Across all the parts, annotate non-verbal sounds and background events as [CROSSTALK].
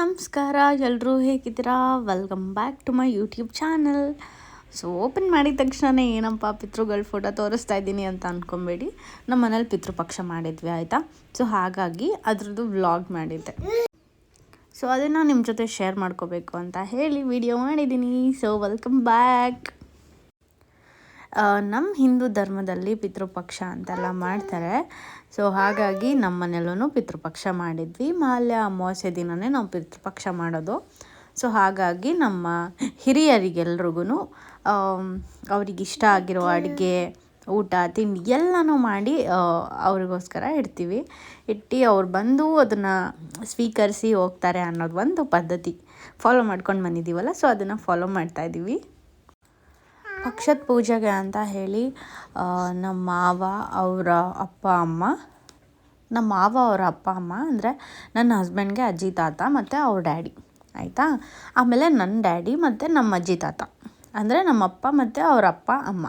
ನಮಸ್ಕಾರ ಎಲ್ಲರೂ ಹೇಗಿದ್ದೀರಾ? Welcome back to my YouTube channel so open ಮಾಡಿದ ತಕ್ಷಣ ಏನಪ್ಪ, ಪಿತೃಗಳ ಫೋಟೋ ತೋರಿಸ್ತಾ ಇದ್ದೀನಿ ಅಂತ ಅಂದ್ಕೊಬೇಡಿ ನಮ್ಮ ಮನೇಲಿ ಪಿತೃಪಕ್ಷ ಮಾಡಿದ್ವಿ, ಆಯಿತಾ? ಸೊ ಹಾಗಾಗಿ ಅದ್ರದ್ದು ವ್ಲಾಗ್ ಮಾಡಿದ್ದೆ. ಸೊ ಅದನ್ನು ನಿಮ್ಮ ಜೊತೆ ಶೇರ್ ಮಾಡ್ಕೋಬೇಕು ಅಂತ ಹೇಳಿ ವಿಡಿಯೋ ಮಾಡಿದ್ದೀನಿ. ಸೊ ವೆಲ್ಕಮ್ ಬ್ಯಾಕ್ ನಮ್ಮ ಹಿಂದೂ ಧರ್ಮದಲ್ಲಿ ಪಿತೃಪಕ್ಷ ಅಂತೆಲ್ಲ ಮಾಡ್ತಾರೆ. ಸೊ ಹಾಗಾಗಿ ನಮ್ಮ ಮನೆಯಲ್ಲೂ ಪಿತೃಪಕ್ಷ ಮಾಡಿದ್ವಿ. ಮಾಲ್ಯ ಅಮಾವಾಸ್ಯೆ ದಿನವೇ ನಾವು ಪಿತೃಪಕ್ಷ ಮಾಡೋದು. ಸೊ ಹಾಗಾಗಿ ನಮ್ಮ ಹಿರಿಯರಿಗೆಲ್ರಿಗೂ ಅವ್ರಿಗೆ ಇಷ್ಟ ಆಗಿರೋ ಅಡುಗೆ, ಊಟ, ತಿಂಡಿ ಎಲ್ಲನೂ ಮಾಡಿ ಅವ್ರಿಗೋಸ್ಕರ ಇಡ್ತೀವಿ. ಇಟ್ಟು ಅವ್ರು ಬಂದು ಅದನ್ನು ಸ್ವೀಕರಿಸಿ ಹೋಗ್ತಾರೆ ಅನ್ನೋದು ಒಂದು ಪದ್ಧತಿ. ಫಾಲೋ ಮಾಡ್ಕೊಂಡು ಬಂದಿದ್ದೀವಲ್ಲ ಸೊ ಅದನ್ನು ಫಾಲೋ ಮಾಡ್ತಾಯಿದ್ದೀವಿ ಪಕ್ಷದ ಪೂಜೆಗೆ ಅಂತ ಹೇಳಿ ನಮ್ಮ ಮಾವ ಅವರ ಅಪ್ಪ ಅಮ್ಮ, ನಮ್ಮ ಮಾವ ಅವರ ಅಪ್ಪ ಅಮ್ಮ ಅಂದರೆ ನನ್ನ ಹಸ್ಬೆಂಡ್ಗೆ ಅಜ್ಜಿ ತಾತ ಮತ್ತು ಅವ್ರ ಡ್ಯಾಡಿ ಆಯಿತಾ? ಆಮೇಲೆ ನನ್ನ ಡ್ಯಾಡಿ ಮತ್ತು ನಮ್ಮ ಅಜ್ಜಿ ತಾತ, ಅಂದರೆ ನಮ್ಮ ಅಪ್ಪ ಮತ್ತು ಅವ್ರ ಅಪ್ಪ ಅಮ್ಮ.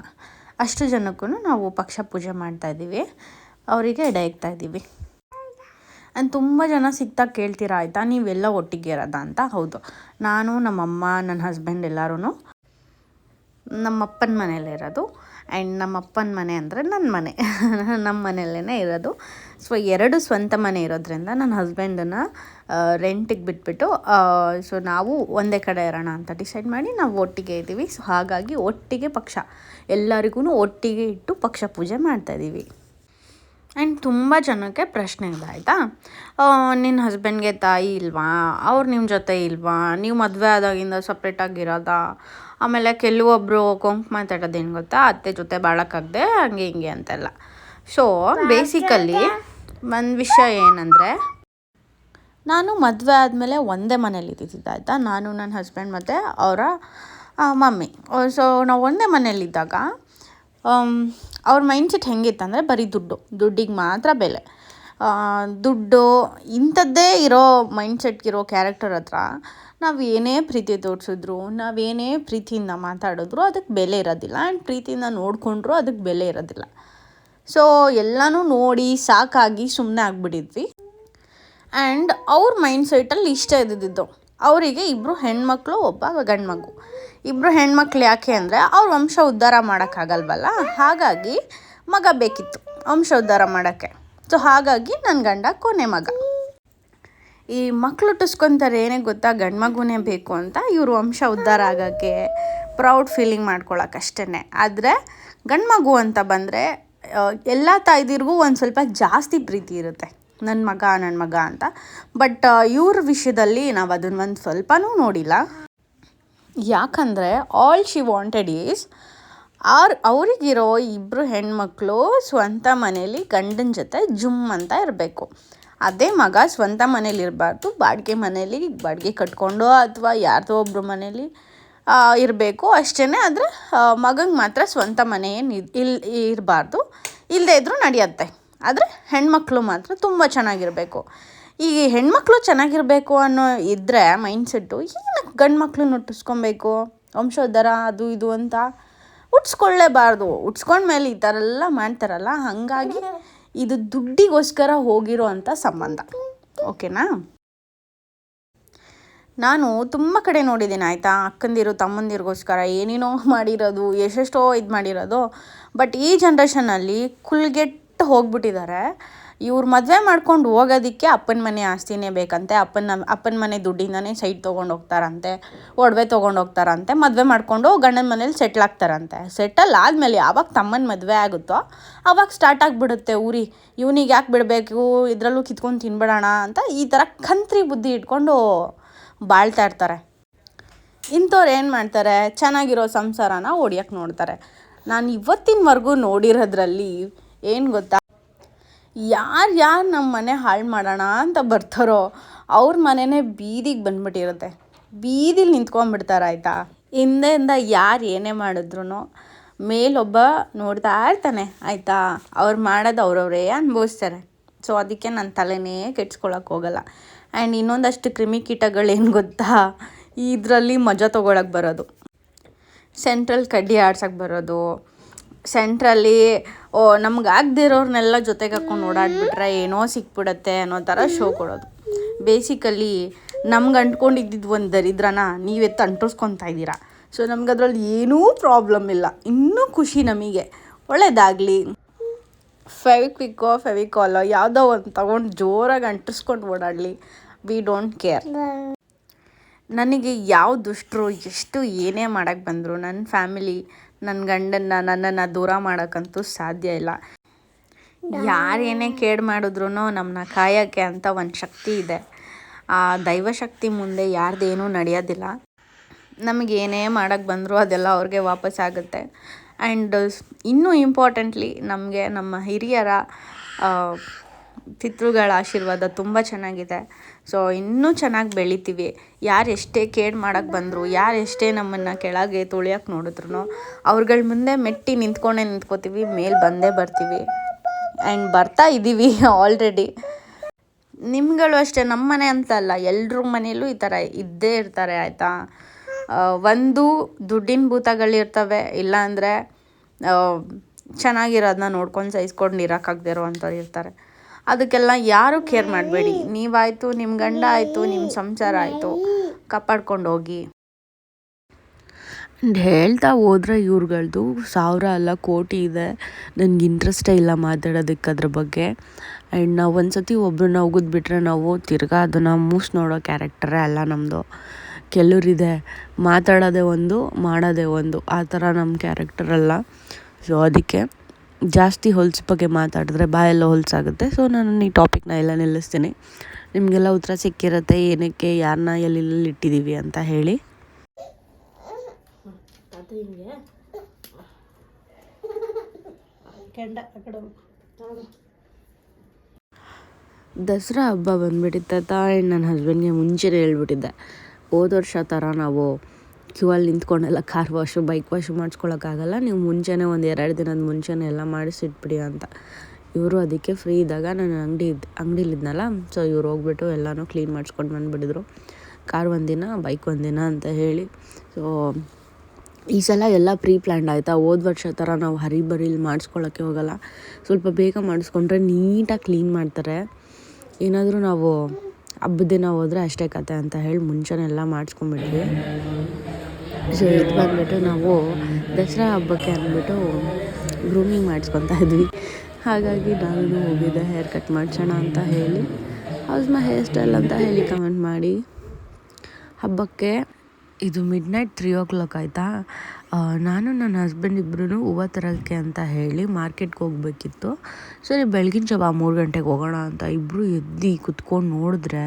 ಅಷ್ಟು ಜನಕ್ಕೂ ನಾವು ಪಕ್ಷ ಪೂಜೆ ಮಾಡ್ತಾಯಿದ್ದೀವಿ ಅವರಿಗೆ ಎಡೆ ಇದ್ದೀವಿ. ಆ್ಯಂಡ್ ತುಂಬ ಜನ ಸಿಗ್ತಾ ಕೇಳ್ತೀರಾ, ಆಯಿತಾ? ನೀವೆಲ್ಲ ಒಟ್ಟಿಗೆ ಇರೋದಾ ಅಂತ? ಹೌದು. ನಾನು, ನಮ್ಮಮ್ಮ, ನನ್ನ ಹಸ್ಬೆಂಡ್ ಎಲ್ಲರೂ ನಮ್ಮಪ್ಪನ ಮನೇಲಿ ಇರೋದು. ಆ್ಯಂಡ್ ನಮ್ಮಪ್ಪನ ಮನೆ ಅಂದರೆ ನನ್ನ ಮನೆ. [LAUGHS] ನಮ್ಮ ಮನೆಯಲ್ಲೇ ಇರೋದು. ಸೊ, ಎರಡು ಸ್ವಂತ ಮನೆ ಇರೋದ್ರಿಂದ ನನ್ನ ಹಸ್ಬೆಂಡನ್ನು ರೆಂಟಿಗೆ ಬಿಟ್ಬಿಟ್ಟು ಸೊ, ನಾವು ಒಂದೇ ಕಡೆ ಇರೋಣ ಅಂತ ಡಿಸೈಡ್ ಮಾಡಿ ನಾವು ಒಟ್ಟಿಗೆ ಇದ್ದೀವಿ. ಸೊ, ಹಾಗಾಗಿ ಒಟ್ಟಿಗೆ ಪಕ್ಷ. ಎಲ್ಲರಿಗೂ ಒಟ್ಟಿಗೆ ಇಟ್ಟು ಪಕ್ಷ ಪೂಜೆ ಮಾಡ್ತಾಯಿದ್ದೀವಿ ಆ್ಯಂಡ್ ತುಂಬ ಜನಕ್ಕೆ ಪ್ರಶ್ನೆ ಇದೆ, ಆಯಿತಾ? ನಿನ್ನ ಹಸ್ಬೆಂಡ್ಗೆ ತಾಯಿ ಇಲ್ವಾ? ಅವ್ರು ನಿಮ್ಮ ಜೊತೆ ಇಲ್ವಾ? ನೀವು ಮದುವೆ ಆದಾಗಿಂದ ಸಪ್ರೇಟಾಗಿರೋದಾ ಆಮೇಲೆ ಕೆಲವೊಬ್ಬರು ಕೊಂಕು ಏನು ಗೊತ್ತಾ? ಅತ್ತೆ ಜೊತೆ ಬಾಳಕ್ಕಾಗದೆ ಹಂಗೆ ಹಿಂಗೆ ಅಂತೆಲ್ಲ. ಸೊ ಬೇಸಿಕಲಿ ಒಂದು ವಿಷಯ ಏನಂದರೆ, ನಾನು ಮದುವೆ ಆದಮೇಲೆ ಒಂದೇ ಮನೇಲಿ ಇದ್ದಿದ್ದು, ಆಯಿತಾ? ನಾನು ನನ್ನ ಹಸ್ಬೆಂಡ್ ಮತ್ತು ಅವರ ಮಮ್ಮಿ. ಸೊ ನಾವು ಒಂದೇ ಮನೇಲಿದ್ದಾಗ ಅವ್ರ ಮೈಂಡ್ಸೆಟ್ ಹೆಂಗಿತ್ತಂದರೆ ಬರೀ ದುಡ್ಡು, ದುಡ್ಡಿಗೆ ಮಾತ್ರ ಬೆಲೆ. ದುಡ್ಡು ಇಂಥದ್ದೇ ಇರೋ ಮೈಂಡ್ಸೆಟ್ಗಿರೋ ಕ್ಯಾರೆಕ್ಟರ್ ಹತ್ರ ನಾವು ಏನೇ ಪ್ರೀತಿ ತೋರಿಸಿದ್ರು ನಾವೇನೇ ಪ್ರೀತಿಯಿಂದ ಮಾತಾಡಿದ್ರು ಅದಕ್ಕೆ ಬೆಲೆ ಇರೋದಿಲ್ಲ. ಆ್ಯಂಡ್ ಪ್ರೀತಿಯಿಂದ ನೋಡಿಕೊಂಡ್ರು ಅದಕ್ಕೆ ಬೆಲೆ ಇರೋದಿಲ್ಲ. ಸೊ ಎಲ್ಲನೂ ನೋಡಿ ಸಾಕಾಗಿ ಸುಮ್ಮನೆ ಆಗಿಬಿಟ್ಟಿದ್ವಿ. ಆ್ಯಂಡ್ ಅವ್ರ ಮೈಂಡ್ ಸೆಟ್ಟಲ್ಲಿ ಇಷ್ಟ ಇದ್ದಿದ್ದು. ಅವರಿಗೆ ಇಬ್ಬರು ಹೆಣ್ಮಕ್ಳು, ಒಬ್ಬ ಗಂಡು ಮಗು ಇಬ್ಬರು ಹೆಣ್ಮಕ್ಳು ಯಾಕೆ ಅಂದರೆ ಅವ್ರ ವಂಶ ಉದ್ಧಾರ ಮಾಡೋಕ್ಕಾಗಲ್ವಲ್ಲ ಹಾಗಾಗಿ ಮಗ ಬೇಕಿತ್ತು ವಂಶ ಉದ್ಧಾರ ಮಾಡೋಕ್ಕೆ. ಸೊ ಹಾಗಾಗಿ ನನ್ನ ಗಂಡ ಕೊನೆ ಮಗ. ಈ ಮಕ್ಕಳು ಹುಟ್ಟಿಸ್ಕೊತಾರೆ ಏನೇ ಗೊತ್ತಾ? ಗಂಡು ಮಗುನೇ ಬೇಕು ಅಂತ ಇವರು ವಂಶ ಉದ್ಧಾರ ಆಗೋಕ್ಕೆ ಪ್ರೌಡ್ ಫೀಲಿಂಗ್ ಮಾಡ್ಕೊಳಕ್ಕೆ ಅಷ್ಟೇ ಆದರೆ ಗಂಡು ಮಗು ಅಂತ ಬಂದರೆ ಎಲ್ಲ ತಾಯ್ದಿರಿಗೂ ಒಂದು ಸ್ವಲ್ಪ ಜಾಸ್ತಿ ಪ್ರೀತಿ ಇರುತ್ತೆ. ನನ್ನ ಮಗ ನನ್ನ ಮಗ ಅಂತ. ಬಟ್ ಇವ್ರ ವಿಷಯದಲ್ಲಿ ನಾವು ಅದನ್ನ ಒಂದು ಸ್ವಲ್ಪನೂ ನೋಡಿಲ್ಲ. ಯಾಕಂದರೆ all she wanted is are ಅವರಿಗಿರೋ ಇಬ್ಬರು ಹೆಣ್ಮಕ್ಳು ಸ್ವಂತ ಮನೇಲಿ ಗಂಡನ ಜೊತೆ ಜುಮ್ ಅಂತ ಇರಬೇಕು. ಅದೇ ಮಗ ಸ್ವಂತ ಮನೇಲಿ ಇರಬಾರ್ದು, ಬಾಡಿಗೆ ಮನೇಲಿ, ಬಾಡಿಗೆ ಕಟ್ಕೊಂಡು ಅಥವಾ ಯಾರ್ದೋ ಒಬ್ಬರು ಮನೇಲಿ ಇರಬೇಕು. ಅಷ್ಟೇ ಆದರೆ ಮಗಂಗೆ ಮಾತ್ರ ಸ್ವಂತ ಮನೆ ಏನು ಇಲ್ಲಿ ಇರಬಾರ್ದು. ಇಲ್ಲದೇ ಇದ್ದರೂ ನಡೆಯುತ್ತೆ. ಆದರೆ ಹೆಣ್ಮಕ್ಳು ಮಾತ್ರ ತುಂಬ ಚೆನ್ನಾಗಿರಬೇಕು. ಈ ಹೆಣ್ಮಕ್ಳು ಚೆನ್ನಾಗಿರಬೇಕು ಅನ್ನೋ ಇದ್ದರೆ ಮೈಂಡ್ಸೆಟ್ಟು ಏನಕ್ಕೆ ಗಂಡು ಮಕ್ಕಳು ನುಟ್ಟಿಸ್ಕೊಬೇಕು? ವಂಶೋದ್ಧಾರ, ಅದು ಇದು ಅಂತ ಹುಟ್ಸ್ಕೊಳ್ಳೇಬಾರ್ದು ಹುಟ್ಸ್ಕೊಂಡ್ಮೇಲೆ ಈ ಥರ ಎಲ್ಲ ಮಾಡ್ತಾರಲ್ಲ, ಹಾಗಾಗಿ ಇದು ದುಡ್ಡಿಗೋಸ್ಕರ ಹೋಗಿರೋ ಅಂಥ ಸಂಬಂಧ. ಓಕೆನಾ? ನಾನು ತುಂಬ ಕಡೆ ನೋಡಿದ್ದೀನಿ, ಆಯಿತಾ? ಅಕ್ಕಂದಿರು, ತಮ್ಮಂದಿರಿಗೋಸ್ಕರ ಏನೇನೋ ಮಾಡಿರೋದು, ಎಷ್ಟೆಷ್ಟೋ ಇದು ಮಾಡಿರೋದು. ಬಟ್ ಈ ಜನ್ರೇಷನಲ್ಲಿ ಕುಲ್ಗೆಟ್ಟು ಹೋಗ್ಬಿಟ್ಟಿದ್ದಾರೆ. ಇವ್ರು ಮದುವೆ ಮಾಡ್ಕೊಂಡು ಹೋಗೋದಕ್ಕೆ ಅಪ್ಪನ ಮನೆ ಆಸ್ತಿನೇ ಬೇಕಂತೆ. ಅಪ್ಪನ ಅಪ್ಪನ ಮನೆ ದುಡ್ಡಿಂದನೇ ಸೈಟ್ ತೊಗೊಂಡು ಹೋಗ್ತಾರಂತೆ, ಒಡವೆ ತೊಗೊಂಡು ಹೋಗ್ತಾರಂತೆ, ಮದುವೆ ಮಾಡಿಕೊಂಡು ಗಂಡನ ಮನೇಲಿ ಸೆಟ್ಲ್ ಆಗ್ತಾರಂತೆ. ಸೆಟಲ್ ಆದಮೇಲೆ ಯಾವಾಗ ತಮ್ಮನ ಮದುವೆ ಆಗುತ್ತೋ ಆವಾಗ ಸ್ಟಾರ್ಟ್ ಆಗಿಬಿಡುತ್ತೆ ಊರಿ. ಇವನಿಗೆ ಯಾಕೆ ಬಿಡಬೇಕು? ಇದರಲ್ಲೂ ಕಿತ್ಕೊಂಡು ತಿನ್ಬಿಡೋಣ ಅಂತ ಈ ಥರ ಕಂತ್ರಿ ಬುದ್ಧಿ ಇಟ್ಕೊಂಡು ಬಾಳ್ತಾ ಇರ್ತಾರೆ. ಇಂಥವ್ರು ಏನು ಮಾಡ್ತಾರೆ? ಚೆನ್ನಾಗಿರೋ ಸಂಸಾರನ ಹೊಡಿಯೋಕ್ಕೆ ನೋಡ್ತಾರೆ. ನಾನು ಇವತ್ತಿನವರೆಗೂ ನೋಡಿರೋದ್ರಲ್ಲಿ ಏನು ಗೊತ್ತಾ? ಯಾರು ಯಾರು ನಮ್ಮ ಮನೆ ಹಾಳು ಮಾಡೋಣ ಅಂತ ಬರ್ತಾರೋ ಅವ್ರ ಮನೆನೇ ಬೀದಿಗೆ ಬಂದ್ಬಿಟ್ಟಿರುತ್ತೆ. ಬೀದಿಲಿ ನಿಂತ್ಕೊಂಡ್ಬಿಡ್ತಾರೆ ಆಯಿತಾ? ಹಿಂದೆಯಿಂದ ಯಾರು ಏನೇ ಮಾಡಿದ್ರು ಮೇಲೊಬ್ಬ ನೋಡ್ತಾ ಇರ್ತಾನೆ, ಆಯಿತಾ? ಅವ್ರು ಮಾಡೋದು ಅವ್ರವರೇ ಅನುಭವಿಸ್ತಾರೆ. ಸೊ ಅದಕ್ಕೆ ನನ್ನ ತಲೆನೇ ಕೆಡ್ಸ್ಕೊಳಕ್ಕೆ ಹೋಗಲ್ಲ. ಆ್ಯಂಡ್ ಇನ್ನೊಂದಷ್ಟು ಕ್ರಿಮಿಕೀಟಗಳೇನು ಗೊತ್ತಾ? ಇದರಲ್ಲಿ ಮಜಾ ತೊಗೊಳಕ್ಕೆ ಬರೋದು. ಸೆಂಟ್ರಲ್ ಕಡ್ಡಿ ಆಡ್ಸಕ್ಕೆ ಬರೋದು. ಸೆಂಟ್ರಲ್ಲಿ ಓ, ನಮ್ಗೆ ಆಗದಿರೋರ್ನೆಲ್ಲ ಜೊತೆಗೆ ಹಾಕ್ಕೊಂಡು ಓಡಾಡ್ಬಿಟ್ರೆ ಏನೋ ಸಿಕ್ಬಿಡತ್ತೆ ಅನ್ನೋ ಥರ ಶೋ ಕೊಡೋದು. ಬೇಸಿಕಲಿ ನಮ್ಗೆ ಅಂಟ್ಕೊಂಡಿದ್ದಿದ್ದು ಒಂದು ದರಿದ್ರನ ನೀವೆತ್ತು ಅಂಟಿಸ್ಕೊತಾ ಇದ್ದೀರಾ. ಸೊ ನಮ್ಗೆ ಅದರಲ್ಲಿ ಏನೂ ಪ್ರಾಬ್ಲಮ್ ಇಲ್ಲ. ಇನ್ನೂ ಖುಷಿ ನಮಗೆ. ಒಳ್ಳೆಯದಾಗಲಿ ಫೆವಿಕ್ವಿಕ್ಕೋ ಫೆವಿಕಾಲೋ ಯಾವುದೋ ಒಂದು ತಗೊಂಡು ಜೋರಾಗಿ ಅಂಟಿಸ್ಕೊಂಡು ಓಡಾಡಲಿ. ವಿ ಡೋಂಟ್ ಕೇರ್ ನನಗೆ ಯಾವ ದುಷ್ಟರು ಎಷ್ಟು ಏನೇ ಮಾಡೋಕ್ಕೆ ಬಂದರು ನನ್ನ ಫ್ಯಾಮಿಲಿ ನನ್ನ ಗಂಡನ್ನ ನನ್ನನ್ನು ದೂರ ಮಾಡೋಕ್ಕಂತೂ ಸಾಧ್ಯ ಇಲ್ಲ. ಯಾರೇನೇ ಕೇಡು ಮಾಡಿದ್ರು ನಮ್ಮನ್ನ ಕಾಯೋಕ್ಕೆ ಅಂತ ಒಂದು ಶಕ್ತಿ ಇದೆ. ಆ ದೈವಶಕ್ತಿ ಮುಂದೆ ಯಾರ್ದೇನೂ ನಡೆಯೋದಿಲ್ಲ. ನಮಗೆ ಏನೇ ಮಾಡೋಕ್ಕೆ ಬಂದರೂ ಅದೆಲ್ಲ ಅವ್ರಿಗೆ ವಾಪಸ್ ಆಗುತ್ತೆ. ಆ್ಯಂಡ್ ಇನ್ನೂ ಇಂಪಾರ್ಟೆಂಟ್ಲಿ ನಮಗೆ ನಮ್ಮ ಹಿರಿಯರ ಪಿತೃಗಳ ಆಶೀರ್ವಾದ ತುಂಬ ಚೆನ್ನಾಗಿದೆ. ಸೊ ಇನ್ನೂ ಚೆನ್ನಾಗಿ ಬೆಳಿತೀವಿ. ಯಾರು ಎಷ್ಟೇ ಕೇಡು ಮಾಡೋಕ್ಕೆ ಬಂದರು, ಯಾರು ಎಷ್ಟೇ ನಮ್ಮನ್ನು ಕೆಳಗೆ ತುಳಿಯೋಕೆ ನೋಡಿದ್ರು ಅವ್ರುಗಳ ಮುಂದೆ ಮೆಟ್ಟಿ ನಿಂತ್ಕೊಂಡೇ ನಿಂತ್ಕೋತೀವಿ, ಮೇಲೆ ಬಂದೇ ಬರ್ತೀವಿ. ಆ್ಯಂಡ್ ಬರ್ತಾ ಇದ್ದೀವಿ ಆಲ್ರೆಡಿ ನಿಮ್ಗಳು ಅಷ್ಟೇ ನಮ್ಮ ಮನೆ ಅಂತಲ್ಲ ಎಲ್ಲರ ಮನೇಲೂ ಈ ಥರ ಇದ್ದೇ ಇರ್ತಾರೆ, ಆಯಿತಾ? ಒಂದು ದುಡ್ಡಿನ ಭೂತಗಳಿರ್ತವೆ ಇಲ್ಲಾಂದರೆ ಚೆನ್ನಾಗಿರೋದನ್ನ ನೋಡ್ಕೊಂಡು ಸಹಿಸ್ಕೊಂಡು ಇರೋಕ್ಕಾಗದೇ ಇರೋವಂಥವ್ರು ಇರ್ತಾರೆ. ಅದಕ್ಕೆಲ್ಲ ಯಾರೂ ಕೇರ್ ಮಾಡಬೇಡಿ. ನೀವಾಯಿತು ನಿಮ್ಮ ಗಂಡ ಆಯಿತು ನಿಮ್ಮ ಸಂಸಾರ ಆಯಿತು. ಕಾಪಾಡ್ಕೊಂಡು ಹೋಗಿ. ಅಂಡ್ ಹೇಳ್ತಾ ಹೋದ್ರೆ ಇವ್ರುಗಳ್ದು ಸಾವಿರ ಅಲ್ಲ, ಕೋಟಿ ಇದೆ. ನನಗೆ ಇಂಟ್ರೆಸ್ಟೇ ಇಲ್ಲ ಮಾತಾಡೋದಕ್ಕೆ ಅದ್ರ ಬಗ್ಗೆ. ಆ್ಯಂಡ್ ನಾವು ಒಂದು ಸತಿ ಉಗುದ್ ಬಿಟ್ಟರೆ ನಾವು ತಿರ್ಗಾ ಅದನ್ನು ಮೂಸ್ ನೋಡೋ ಕ್ಯಾರೆಕ್ಟರೇ ಅಲ್ಲ ನಮ್ಮದು ಕೆಲವರಿದೆ, ಮಾತಾಡೋದೇ ಒಂದು, ಮಾಡೋದೇ ಒಂದು. ಆ ಥರ ನಮ್ಮ ಕ್ಯಾರೆಕ್ಟರ್ ಅಲ್ಲ. ಸೊ ಅದಕ್ಕೆ ಜಾಸ್ತಿ ಹೊಲ್ಸು ಬಗ್ಗೆ ಮಾತಾಡಿದ್ರೆ ಬಾಯೆಲ್ಲ ಹೊಲಸಾಗುತ್ತೆ ಸೊ ನಾನು ಈ ಟಾಪಿಕ್ನ ಎಲ್ಲ ನಿಲ್ಲಿಸ್ತೀನಿ. ನಿಮಗೆಲ್ಲ ಉತ್ತರ ಸಿಕ್ಕಿರುತ್ತೆ ಏನಕ್ಕೆ ಯಾರನ್ನ ಎಲ್ಲೆಲ್ಲಿ ಇಟ್ಟಿದ್ದೀವಿ ಅಂತ ಹೇಳಿ. ದಸರಾ ಹಬ್ಬ ಬಂದುಬಿಟ್ಟಿತ್ತ ತಾಯಿ ನನ್ನ ಹಸ್ಬೆಂಡ್ಗೆ ಮುಂಚೆನೇ ಹೇಳ್ಬಿಟ್ಟಿದ್ದೆ. ಹೋದ ವರ್ಷ ಥರ ನಾವು ಕ್ಯೂ ಅಲ್ಲಿ ನಿಂತ್ಕೊಂಡೆಲ್ಲ ಕಾರ್ ವಾಶು, ಬೈಕ್ ವಾಶು ಮಾಡಿಸ್ಕೊಳಕ್ಕಾಗಲ್ಲ. ನೀವು ಮುಂಚೆನೇ ಒಂದು ಎರಡು ದಿನದ ಮುಂಚೆನೇ ಎಲ್ಲ ಮಾಡಿಸಿಟ್ಬಿಡಿ ಅಂತ. ಇವರು ಅದಕ್ಕೆ ಫ್ರೀ ಇದ್ದಾಗ ನಾನು ಅಂಗಡಿ ಇದ್ದು ಅಂಗಡಿಲಿದ್ನಲ್ಲ ಸೊ ಇವ್ರು ಹೋಗ್ಬಿಟ್ಟು ಎಲ್ಲನೂ ಕ್ಲೀನ್ ಮಾಡಿಸ್ಕೊಂಡು ಬಂದುಬಿಟ್ಟಿದ್ರು ಕಾರ್ ಒಂದಿನ, ಬೈಕ್ ಒಂದಿನ ಅಂತ ಹೇಳಿ. ಸೊ ಈ ಸಲ ಎಲ್ಲ ಪ್ರೀ ಪ್ಲ್ಯಾಂಡ್ ಆಯಿತಾ? ಹೋದ ವರ್ಷ ಥರ ನಾವು ಹರಿಬರಿಲಿ ಮಾಡಿಸ್ಕೊಳ್ಳೋಕ್ಕೆ ಹೋಗಲ್ಲ. ಸ್ವಲ್ಪ ಬೇಗ ಮಾಡಿಸ್ಕೊಂಡ್ರೆ ನೀಟಾಗಿ ಕ್ಲೀನ್ ಮಾಡ್ತಾರೆ. ಏನಾದರೂ ನಾವು ಹಬ್ಬದ ದಿನ ಹೋದರೆ ಅಷ್ಟೇ ಕತೆ ಅಂತ ಹೇಳಿ ಮುಂಚೆನೆಲ್ಲ ಮಾಡಿಸ್ಕೊಂಬಿಟ್ವಿ ಸೊ ಇದು ಬಂದುಬಿಟ್ಟು ನಾವು ದಸರಾ ಹಬ್ಬಕ್ಕೆ ಅಂದ್ಬಿಟ್ಟು ಗ್ರೂಮಿಂಗ್ ಮಾಡಿಸ್ಕೊತಾ ಇದ್ವಿ. ಹಾಗಾಗಿ ನಾನು ಹೋಗಿದ್ದೆ ಹೇರ್ ಕಟ್ ಮಾಡಿಸೋಣ ಅಂತ ಹೇಳಿ ಹೌಸ್ ಮೈ ಹೇರ್ ಸ್ಟೈಲ್ ಅಂತ ಹೇಳಿ ಕಮೆಂಟ್ ಮಾಡಿ. ಹಬ್ಬಕ್ಕೆ ಇದು midnight three o'clock ಆಯಿತಾ ನಾನು ನನ್ನ ಹಸ್ಬೆಂಡ್ ಇಬ್ಬರೂ ಹೂವ ತರೋಕ್ಕೆ ಅಂತ ಹೇಳಿ ಮಾರ್ಕೆಟ್ಗೆ ಹೋಗ್ಬೇಕಿತ್ತು. ಸರಿ, ಬೆಳಗಿನ ಜಾವ ಮೂರು ಗಂಟೆಗೆ ಹೋಗೋಣ ಅಂತ ಇಬ್ಬರು ಎದ್ದು ಕುತ್ಕೊಂಡು ನೋಡಿದ್ರೆ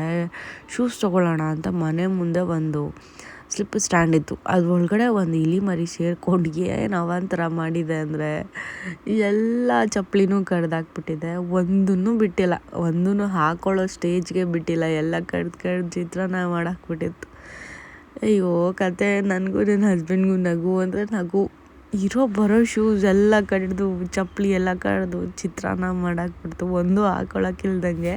ಶೂಸ್ ತೊಗೊಳ್ಳೋಣ ಅಂತ ಮನೆ ಮುಂದೆ ಒಂದು ಸ್ಲಿಪ್ ಸ್ಟ್ಯಾಂಡ್ ಇತ್ತು. ಅದ್ರ ಒಳಗಡೆ ಒಂದು ಇಲಿ ಮರಿ ಸೇರ್ಕೊಂಡು ಏನು ಅವಾಂತರ ಮಾಡಿದೆ ಅಂದರೆ ಎಲ್ಲ ಚಪ್ಪಲಿನೂ ಕಡ್ದಾಕ್ಬಿಟ್ಟಿದೆ. ಒಂದನ್ನು ಬಿಟ್ಟಿಲ್ಲ. ಒಂದೂ ಹಾಕೊಳ್ಳೋ ಸ್ಟೇಜ್ಗೆ ಬಿಟ್ಟಿಲ್ಲ. ಎಲ್ಲ ಕಡ್ದು ಕಡ್ದು ಚಿತ್ರಾನ್ನ ಮಾಡಾಕ್ಬಿಟ್ಟಿತ್ತು. ಅಯ್ಯೋ ಕತೆ. ನನಗೂ ನನ್ನ ಹಸ್ಬೆಂಡ್ಗೂ ನಗು ಅಂದರೆ ನಗು. ಇರೋ ಬರೋ ಶೂಸ್ ಎಲ್ಲ ಕಡ್ದು, ಚಪ್ಪಲಿ ಎಲ್ಲ ಕಡ್ದು ಚಿತ್ರಾನ್ನ ಮಾಡಾಕ್ಬಿಡ್ತು. ಒಂದು ಹಾಕೊಳಕ್ಕಿಲ್ದಂಗೆ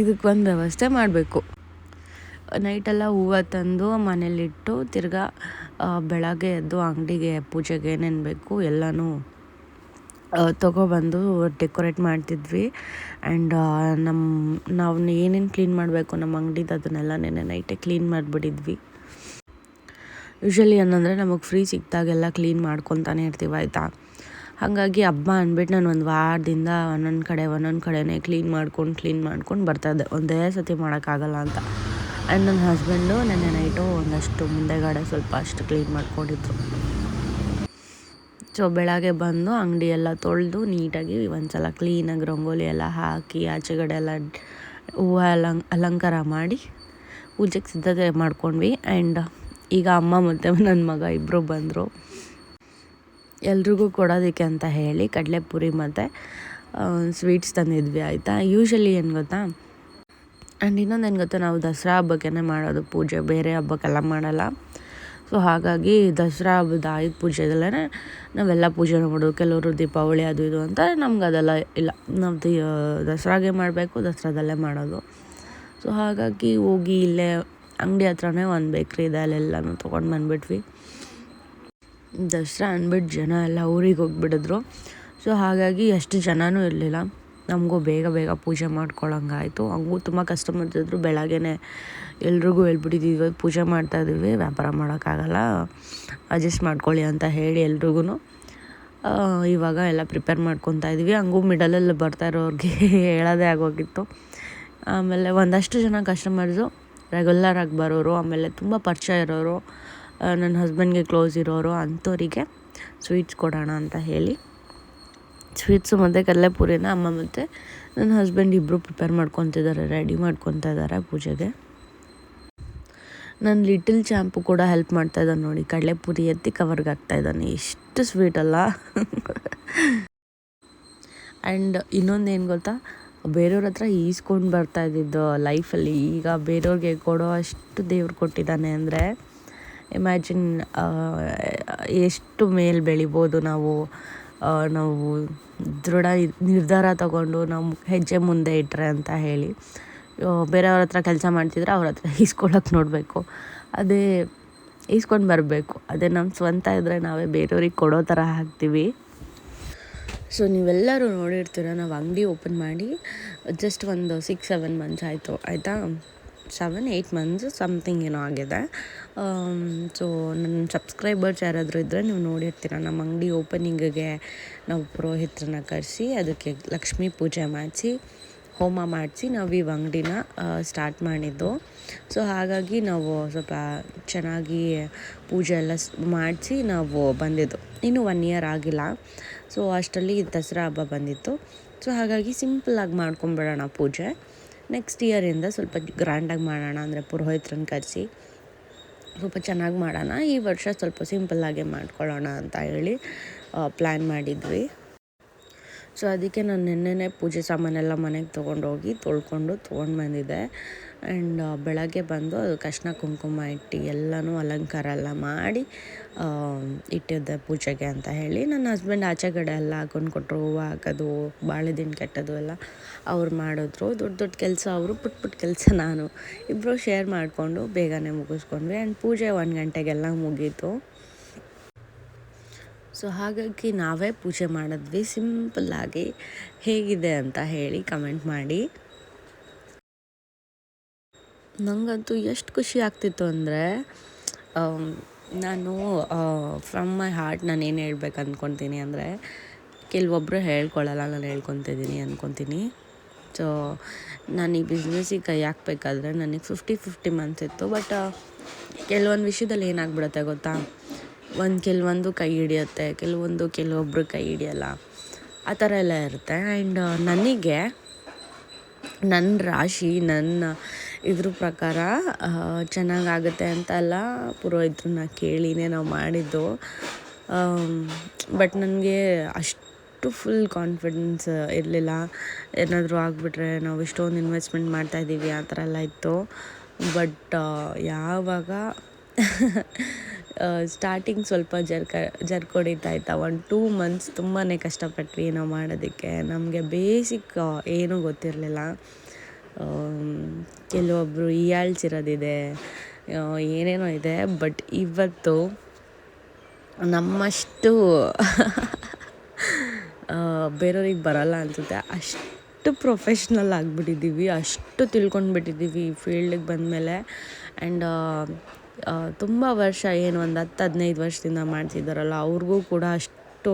ಇದಕ್ಕೆ ಒಂದು ವ್ಯವಸ್ಥೆ ಮಾಡಬೇಕು. ನೈಟೆಲ್ಲ ಹೂವು ತಂದು ಮನೇಲಿಟ್ಟು ತಿರ್ಗಾ ಬೆಳಗ್ಗೆ ಎದ್ದು ಅಂಗಡಿಗೆ ಪೂಜೆಗೆ ಏನೇನು ಬೇಕು ಎಲ್ಲನೂ ತೊಗೊಬಂದು ಡೆಕೋರೇಟ್ ಮಾಡ್ತಿದ್ವಿ. ಆ್ಯಂಡ್ ನಮ್ಮ ನಾವು ಏನೇನು ಕ್ಲೀನ್ ಮಾಡಬೇಕು ನಮ್ಮ ಅಂಗಡಿದು ಅದನ್ನೆಲ್ಲ ನೆನೆ ನೈಟೇ ಕ್ಲೀನ್ ಮಾಡಿಬಿಟ್ಟಿದ್ವಿ. ಯೂಶ್ವಲಿ ಏನಂದರೆ ನಮಗೆ ಫ್ರೀ ಸಿಕ್ಕಿದಾಗೆಲ್ಲ ಕ್ಲೀನ್ ಮಾಡ್ಕೊತಾನೆ ಇರ್ತೀವಿ ಆಯಿತಾ? ಹಾಗಾಗಿ ಹಬ್ಬ ಅಂದ್ಬಿಟ್ಟು ನಾನು ಒಂದು ವಾರದಿಂದ ಒಂದೊಂದು ಕಡೆ ಒಂದೊಂದು ಕಡೆನೇ ಕ್ಲೀನ್ ಮಾಡ್ಕೊಂಡು ಕ್ಲೀನ್ ಮಾಡ್ಕೊಂಡು ಬರ್ತಾಯಿದ್ದೆ ಒಂದೇ ಸತಿ ಮಾಡೋಕ್ಕಾಗಲ್ಲ ಅಂತ. ಆ್ಯಂಡ್ ನನ್ನ ಹಸ್ಬೆಂಡು ನೆನ್ನೆ ನೈಟು ಒಂದಷ್ಟು ಮುಂದೆಗಡೆ ಸ್ವಲ್ಪ ಅಷ್ಟು ಕ್ಲೀನ್ ಮಾಡ್ಕೊಂಡಿದ್ರು. ಸೊ ಬೆಳಗ್ಗೆ ಬಂದು ಅಂಗಡಿ ಎಲ್ಲ ತೊಳೆದು ನೀಟಾಗಿ ಒಂದು ಸಲ ಕ್ಲೀನಾಗಿ ರಂಗೋಲಿ ಎಲ್ಲ ಹಾಕಿ ಆಚೆಗಡೆ ಎಲ್ಲ ಹೂವು ಅಲಂ, ಅಲಂಕಾರ ಮಾಡಿ ಪೂಜೆಗೆ ಸಿದ್ಧತೆ ಮಾಡ್ಕೊಂಡ್ವಿ. ಆ್ಯಂಡ್ ಈಗ ಅಮ್ಮ ಮತ್ತು ನನ್ನ ಮಗ ಇಬ್ಬರು ಬಂದರು. ಎಲ್ರಿಗೂ ಕೊಡೋದಕ್ಕೆ ಅಂತ ಹೇಳಿ ಕಡಲೆಪುರಿ ಮತ್ತು ಸ್ವೀಟ್ಸ್ ತಂದಿದ್ವಿ, ಆಯಿತಾ? ಯೂಶ್ವಲಿ ಏನು ಗೊತ್ತಾ? ಆ್ಯಂಡ್ ಇನ್ನೊಂದು ಏನು ಗೊತ್ತಾ ನಾವು ದಸರಾ ಹಬ್ಬಕ್ಕೇ ಮಾಡೋದು ಪೂಜೆ, ಬೇರೆ ಹಬ್ಬಕ್ಕೆಲ್ಲ ಮಾಡಲ್ಲ. ಸೊ ಹಾಗಾಗಿ ದಸರಾ ಹಬ್ಬದ ಆಯುಧ ಪೂಜೆದಲ್ಲೇ ನಾವೆಲ್ಲ ಪೂಜೆ ಮಾಡೋದು. ಕೆಲವರು ದೀಪಾವಳಿ ಅದು ಇದು ಅಂತ ನಮ್ಗೆ ಅದೆಲ್ಲ ಇಲ್ಲ. ನಾವು ದಿ ದಸರಾಗೆ ಮಾಡಬೇಕು, ದಸರಾದಲ್ಲೇ ಮಾಡೋದು. ಸೊ ಹಾಗಾಗಿ ಹೋಗಿ ಇಲ್ಲೇ ಅಂಗಡಿ ಹತ್ರನೇ ಒಂದು ಬೇಕ್ರಿ ಇದೆ, ಅಲ್ಲೆಲ್ಲನೂ ತೊಗೊಂಡು ಬಂದುಬಿಟ್ವಿ. ದಸರಾ ಅಂದ್ಬಿಟ್ಟು ಜನ ಎಲ್ಲ ಊರಿಗೆ ಹೋಗ್ಬಿಟ್ಟಿದ್ರು ಸೊ ಹಾಗಾಗಿ ಅಷ್ಟು ಜನನೂ ಇರಲಿಲ್ಲ. ನಮಗೂ ಬೇಗ ಬೇಗ ಪೂಜೆ ಮಾಡ್ಕೊಳಂಗಾಯಿತು. ಹಂಗೂ ತುಂಬ ಕಸ್ಟಮರ್ಸ್ ಇದ್ದರು ಬೆಳಗ್ಗೆ ಎಲ್ರಿಗೂ ಹೇಳ್ಬಿಟ್ಟಿದ್ವಿ ಇವತ್ತು ಪೂಜೆ ಮಾಡ್ತಾಯಿದ್ದೀವಿ ವ್ಯಾಪಾರ ಮಾಡೋಕ್ಕಾಗಲ್ಲ ಅಡ್ಜಸ್ಟ್ ಮಾಡ್ಕೊಳ್ಳಿ ಅಂತ ಹೇಳಿ ಎಲ್ರಿಗೂ ಇವಾಗ ಎಲ್ಲ ಪ್ರಿಪೇರ್ ಮಾಡ್ಕೊತಾ ಇದ್ವಿ ಹಂಗೂ ಮಿಡಲಲ್ಲಿ ಬರ್ತಾ ಇರೋರಿಗೆ [LAUGHS] ಹೇಳೋದೇ ಆಗೋಗಿತ್ತು. ಆಮೇಲೆ ಒಂದಷ್ಟು ಜನ ಕಸ್ಟಮರ್ಸು ರೆಗ್ಯುಲರಾಗಿ ಬರೋರು, ಆಮೇಲೆ ತುಂಬ ಪರಿಚಯ ಇರೋರು ನನ್ನ ಹಸ್ಬೆಂಡ್ಗೆ ಕ್ಲೋಸ್ ಇರೋರು ಅಂಥವರಿಗೆ ಸ್ವೀಟ್ಸ್ ಕೊಡೋಣ ಅಂತ ಹೇಳಿ ಸ್ವೀಟ್ಸು ಮತ್ತು ಕಲ್ಲೆಪುರಿನ ಅಮ್ಮ ಮತ್ತು ನನ್ನ ಹಸ್ಬೆಂಡ್ ಇಬ್ಬರು ಪ್ರಿಪೇರ್ ಮಾಡ್ಕೊತಿದ್ದಾರೆ, ರೆಡಿ ಮಾಡ್ಕೊತಾ ಇದ್ದಾರೆ ಪೂಜೆಗೆ. ನನ್ನ ಲಿಟಲ್ ಚಾಂಪು ಕೂಡ ಹೆಲ್ಪ್ ಮಾಡ್ತಾ ಇದ್ದಾನೆ ನೋಡಿ, ಕಡಲೆಪುರಿ ಎತ್ತಿ ಕವರ್ಗೆ ಹಾಕ್ತಾ ಇದ್ದಾನೆ. ಎಷ್ಟು ಸ್ವೀಟ್ ಅಲ್ಲ. ಆ್ಯಂಡ್ ಇನ್ನೊಂದು ಏನು ಗೊತ್ತಾ? ಬೇರೆಯವ್ರ ಹತ್ರ ಈಸ್ಕೊಂಡು ಬರ್ತಾ ಇದ್ದಿದ್ದು ಲೈಫಲ್ಲಿ ಈಗ ಬೇರೆಯವ್ರಿಗೆ ಕೊಡೋ ಅಷ್ಟು ದೇವ್ರು ಕೊಟ್ಟಿದ್ದಾನೆ ಅಂದರೆ ಇಮ್ಯಾಜಿನ್ ಎಷ್ಟು ಮೇಲೆ ಬೆಳಿಬೋದು ನಾವು ನಾವು ದೃಢ ನಿರ್ಧಾರ ತಗೊಂಡು ನಮ್ಮ ಹೆಜ್ಜೆ ಮುಂದೆ ಇಟ್ಟರೆ ಅಂತ ಹೇಳಿ ಬೇರೆಯವ್ರ ಹತ್ರ ಕೆಲಸ ಮಾಡ್ತಿದ್ರೆ ಅವ್ರ ಹತ್ರ ಈಸ್ಕೊಳ್ಳೋಕೆ ನೋಡಬೇಕು. ಅದೇ ಈಸ್ಕೊಂಡು ಬರಬೇಕು. ಅದೇ ನಮ್ಮ ಸ್ವಂತ ಇದ್ದರೆ ನಾವೇ ಬೇರೆಯವ್ರಿಗೆ ಕೊಡೋ ಥರ ಹಾಕ್ತೀವಿ ಸೊ ನೀವೆಲ್ಲರೂ ನೋಡಿರ್ತೀರ, ನಾವು ಅಂಗಡಿ ಓಪನ್ ಮಾಡಿ ಜಸ್ಟ್ ಒಂದು ಸಿಕ್ಸ್ ಸೆವೆನ್ ಮಂತ್ಸ್ ಆಯಿತು. ಆಯಿತಾ? ಸೆವೆನ್ ಏಯ್ಟ್ ಮಂತ್ಸ್ ಸಮಥಿಂಗ್ ಏನೋ ಆಗಿದೆ. ಸೊ ನನ್ನ ಸಬ್ಸ್ಕ್ರೈಬರ್ಸ್ ಯಾರಾದರೂ ಇದ್ದರೆ ನೀವು ನೋಡಿರ್ತೀರ, ನಮ್ಮ ಅಂಗಡಿ ಓಪನಿಂಗಿಗೆ ನಾವು ಪುರೋಹಿತ್ರನ್ನ ಕರೆಸಿ, ಅದಕ್ಕೆ ಲಕ್ಷ್ಮೀ ಪೂಜೆ ಮಾಡಿಸಿ, ಹೋಮ ಮಾಡಿಸಿ, ನಾವು ಈ ಅಂಗಡಿನ ಸ್ಟಾರ್ಟ್ ಮಾಡಿದ್ದು. ಸೊ ಹಾಗಾಗಿ ನಾವು ಸ್ವಲ್ಪ ಚೆನ್ನಾಗಿ ಪೂಜೆ ಎಲ್ಲ ಮಾಡಿಸಿ ನಾವು ಬಂದಿದ್ದು. ಇನ್ನೂ ಒನ್ ಇಯರ್ ಆಗಿಲ್ಲ. ಸೊ ಅಷ್ಟರಲ್ಲಿ ದಸರಾ ಹಬ್ಬ ಬಂದಿತ್ತು. ಸೊ ಹಾಗಾಗಿ ಸಿಂಪಲ್ಲಾಗಿ ಮಾಡ್ಕೊಂಬಿಡೋಣ ಪೂಜೆ. ನೆಕ್ಸ್ಟ್ ಇಯರಿಂದ ಸ್ವಲ್ಪ ಗ್ರ್ಯಾಂಡಾಗಿ ಮಾಡೋಣ ಅಂದರೆ ಪುರೋಹಿತ್ರನ್ನ ಕರೆಸಿ ಸ್ವಲ್ಪ ಚೆನ್ನಾಗಿ ಮಾಡೋಣ. ಈ ವರ್ಷ ಸ್ವಲ್ಪ ಸಿಂಪಲ್ಲಾಗೆ ಮಾಡ್ಕೊಳ್ಳೋಣ ಅಂತ ಹೇಳಿ ಪ್ಲ್ಯಾನ್ ಮಾಡಿದ್ವಿ. ಸೊ ಅದಕ್ಕೆ ನಾನು ನಿನ್ನೆ ಪೂಜೆ ಸಾಮಾನೆಲ್ಲ ಮನೆಗೆ ತೊಗೊಂಡೋಗಿ ತೊಳ್ಕೊಂಡು ತೊಗೊಂಡು ಬಂದಿದ್ದೆ. ಆ್ಯಂಡ್ ಬೆಳಗ್ಗೆ ಬಂದು ಅದು ಕೃಷ್ಣ ಕುಂಕುಮ ಇಟ್ಟು ಎಲ್ಲನೂ ಅಲಂಕಾರ ಎಲ್ಲ ಮಾಡಿ ಇಟ್ಟಿದ್ದೆ ಪೂಜೆಗೆ ಅಂತ ಹೇಳಿ. ನನ್ನ ಹಸ್ಬೆಂಡ್ ಆಚೆ ಕಡೆ ಎಲ್ಲ ಹಾಕೊಂಡು ಕೊಟ್ಟರು, ಹೂವು ಹಾಕೋದು, ಬಾಳೆದಿನ ಕಟ್ಟೋದು ಎಲ್ಲ ಅವ್ರು ಮಾಡಿದ್ರು. ದೊಡ್ಡ ದೊಡ್ಡ ಕೆಲಸ ಅವರು, ಪುಟ್ ಪುಟ್ಟ ಕೆಲಸ ನಾನು. ಇಬ್ಬರು ಶೇರ್ ಮಾಡಿಕೊಂಡು ಬೇಗನೆ ಮುಗಿಸ್ಕೊಂಡ್ವಿ. ಆ್ಯಂಡ್ ಪೂಜೆ ಒಂದು ಗಂಟೆಗೆಲ್ಲ ಮುಗೀತು. ಸೊ ಹಾಗಾಗಿ ನಾವೇ ಪೂಜೆ ಮಾಡಿದ್ವಿ. ಸಿಂಪಲ್ಲಾಗಿ ಹೇಗಿದೆ ಅಂತ ಹೇಳಿ ಕಮೆಂಟ್ ಮಾಡಿ. ನನಗಂತೂ ಎಷ್ಟು ಖುಷಿ ಆಗ್ತಿತ್ತು ಅಂದರೆ ನಾನು ಫ್ರಮ್ ಮೈ ಹಾರ್ಟ್ ನಾನು ಏನು ಹೇಳ್ಬೇಕು ಅಂದ್ಕೊತೀನಿ ಅಂದರೆ ಕೆಲವೊಬ್ಬರು ಹೇಳ್ಕೊಳ್ಳಲ್ಲ ನಾನು ಹೇಳ್ಕೊತಿದ್ದೀನಿ ಅಂದ್ಕೊತೀನಿ ಸೊ ನಾನು ಈ ಬಿಸ್ನೆಸ್ಸಿಗೆ ಕೈ ಹಾಕ್ಬೇಕಾದ್ರೆ ನನಗೆ ಫಿಫ್ಟಿ ಫಿಫ್ಟಿ ಮಂತ್ಸ್ ಇತ್ತು. ಬಟ್ ಕೆಲವೊಂದು ವಿಷಯದಲ್ಲಿ ಏನಾಗ್ಬಿಡುತ್ತೆ ಗೊತ್ತಾ? ಒಂದು ಕೆಲವೊಂದು ಕೈ ಹಿಡಿಯುತ್ತೆ, ಕೆಲವೊಂದು ಕೆಲವೊಬ್ಬರು ಕೈ ಹಿಡಿಯಲ್ಲ. ಆ ಥರ ಎಲ್ಲ ಇರುತ್ತೆ. ಆ್ಯಂಡ್ ನನಗೆ ನನ್ನ ರಾಶಿ ನನ್ನ ಇದ್ರ ಪ್ರಕಾರ ಚೆನ್ನಾಗಾಗುತ್ತೆ ಅಂತ ಎಲ್ಲ ಪುರೋಹಿತರನ್ನ ಕೇಳಿನೇ ನಾವು ಮಾಡಿದ್ದು. ಬಟ್ ನನಗೆ ಅಷ್ಟು ಫುಲ್ ಕಾನ್ಫಿಡೆನ್ಸ್ ಇರಲಿಲ್ಲ. ಏನಾದರೂ ಆಗಿಬಿಟ್ರೆ ನಾವು ಇಷ್ಟೊಂದು ಇನ್ವೆಸ್ಟ್ಮೆಂಟ್ ಮಾಡ್ತಾಯಿದ್ದೀವಿ ಆ ಥರ ಎಲ್ಲ ಇತ್ತು. ಬಟ್ ಯಾವಾಗ [LAUGHS] ಸ್ಟಾರ್ಟಿಂಗ್ ಸ್ವಲ್ಪ ಜರ್ಕ ಜರ್ಕ್ ಹೊಡಿತಾ ಇತ್ತು ಒಂದು ಟೂ ಮಂತ್ಸ್ ತುಂಬಾ ಕಷ್ಟಪಟ್ವಿ ನಾವು ಮಾಡೋದಕ್ಕೆ. ನಮಗೆ ಬೇಸಿಕ್ ಏನೂ ಗೊತ್ತಿರಲಿಲ್ಲ. ಕೆಲವೊಬ್ಬರು ಇಯಾಳ್ಸಿರೋದಿದೆ ಏನೇನೋ ಇದೆ ಬಟ್ ಇವತ್ತು ನಮ್ಮಷ್ಟು ಬೇರೆಯವ್ರಿಗೆ ಬರಲ್ಲ ಅನಿಸುತ್ತೆ. ಅಷ್ಟು ಪ್ರೊಫೆಷ್ನಲ್ ಆಗಿಬಿಟ್ಟಿದ್ದೀವಿ, ಅಷ್ಟು ತಿಳ್ಕೊಂಡ್ಬಿಟ್ಟಿದ್ದೀವಿ ಈ ಫೀಲ್ಡಿಗೆ ಬಂದಮೇಲೆ. ಆ್ಯಂಡ್ ತುಂಬ ವರ್ಷ ಏನು ಒಂದು ಹತ್ತು ಹದಿನೈದು ವರ್ಷದಿಂದ ಮಾಡ್ತಿದ್ದಾರಲ್ಲ, ಅವ್ರಿಗೂ ಕೂಡ ಅಷ್ಟು